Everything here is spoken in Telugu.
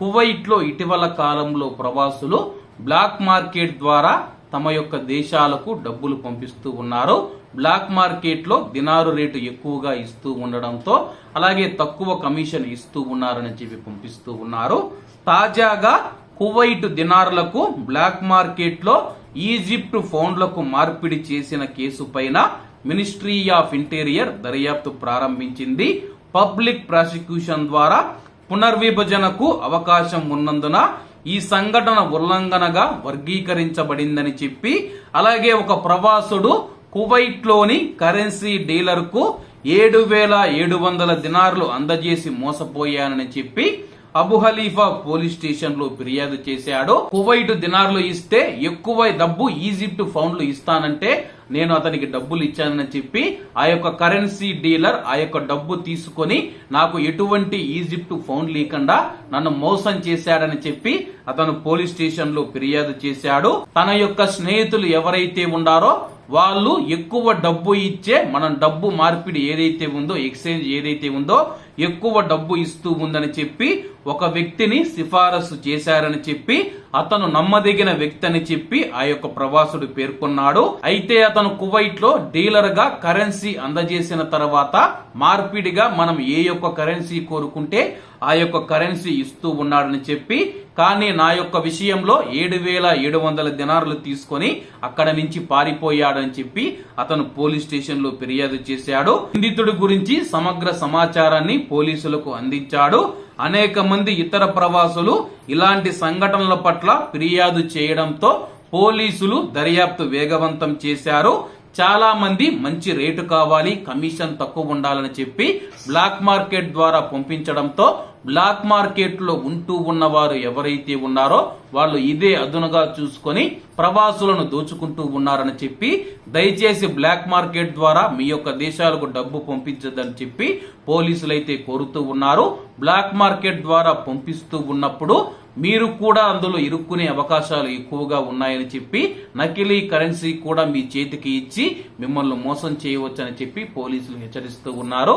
కువైట్లో ఇటీవల కాలంలో ప్రవాసులు బ్లాక్ మార్కెట్ ద్వారా తమ యొక్క దేశాలకు డబ్బులు పంపిస్తూ ఉన్నారు. బ్లాక్ మార్కెట్లో దినారు రేటు ఎక్కువగా ఇస్తూ ఉండడంతో అలాగే తక్కువ కమిషన్ ఇస్తూ ఉన్నారని చెప్పి పంపిస్తూ ఉన్నారు. తాజాగా కువైట్ దినారులకు బ్లాక్ మార్కెట్లో ఈజిప్ట్ ఫౌండ్లకు మార్పిడి చేసిన కేసు పైన మినిస్ట్రీ ఆఫ్ ఇంటీరియర్ దర్యాప్తు ప్రారంభించింది. పబ్లిక్ ప్రాసిక్యూషన్ ద్వారా పునర్విభజనకు అవకాశం ఉన్నందున ఈ సంఘటన ఉల్లంఘనగా వర్గీకరించబడిందని చెప్పి అలాగే ఒక ప్రవాసుడు కువైట్లోని కరెన్సీ డీలర్కు ఏడు వేల ఏడు వందల దినార్లు అందజేసి మోసపోయానని చెప్పి అబు హలీఫా పోలీస్ స్టేషన్లో ఫిర్యాదు చేశాడు. కువైట్ దినార్లు ఇస్తే ఎక్కువ డబ్బు ఈజిప్ట్ ఫౌండ్లు ఇస్తానంటే నేను అతనికి డబ్బులు ఇచ్చానని చెప్పి ఆ యొక్క కరెన్సీ డీలర్ ఆ యొక్క డబ్బు తీసుకొని నాకు ఎటువంటి ఈజిప్ట్ ఫౌండ్ లేకుండా నన్ను మోసం చేశాడని చెప్పి అతను పోలీస్ స్టేషన్లో ఫిర్యాదు చేశాడు. తన యొక్క స్నేహితులు ఎవరైతే ఉండారో వాళ్ళు ఎక్కువ డబ్బు ఇచ్చే మనం డబ్బు మార్పిడి ఏదైతే ఉందో ఎక్స్చేంజ్ ఏదైతే ఉందో ఎక్కువ డబ్బు ఇస్తూ ఉందని చెప్పి ఒక వ్యక్తిని సిఫారసు చేశారని చెప్పి అతను నమ్మదగిన వ్యక్తి అని చెప్పి ఆ యొక్క ప్రవాసుడు పేర్కొన్నాడు. అయితే అతను కువైట్లో డీలర్గా కరెన్సీ అందజేసిన తర్వాత మార్పిడిగా మనం ఏ యొక్క కరెన్సీ కోరుకుంటే ఆ యొక్క కరెన్సీ ఇస్తూ ఉన్నాడని చెప్పి కానీ నా యొక్క విషయంలో ఏడు వేల ఏడు వందల దినారులు తీసుకొని అక్కడ నుంచి పారిపోయాడని చెప్పి అతను పోలీస్ స్టేషన్లో ఫిర్యాదు చేశాడు. నిందితుడి గురించి సమగ్ర సమాచారాన్ని పోలీసులకు అందించాడు. అనేక మంది ఇతర ప్రవాసులు ఇలాంటి సంఘటనల పట్ల ఫిర్యాదు చేయడంతో పోలీసులు దర్యాప్తు వేగవంతం చేశారు. చాలా మంది మంచి రేటు కావాలి కమిషన్ తక్కువ ఉండాలని చెప్పి బ్లాక్ మార్కెట్ ద్వారా పంపించడంతో బ్లాక్ మార్కెట్లో ఉంటూ ఉన్నవారు ఎవరైతే ఉన్నారో వాళ్ళు ఇదే అదునుగా చూసుకొని ప్రవాసులను దోచుకుంటూ ఉన్నారని చెప్పి దయచేసి బ్లాక్ మార్కెట్ ద్వారా మీ యొక్క దేశాలకు డబ్బు పంపించదని చెప్పి పోలీసులైతే కోరుతూ ఉన్నారు. బ్లాక్ మార్కెట్ ద్వారా పంపిస్తూ ఉన్నప్పుడు మీరు కూడా అందులో ఇరుక్కునే అవకాశాలు ఎక్కువగా ఉన్నాయని చెప్పి నకిలీ కరెన్సీ కూడా మీ చేతికి ఇచ్చి మిమ్మల్ని మోసం చేయవచ్చని చెప్పి పోలీసులు హెచ్చరిస్తూ ఉన్నారు.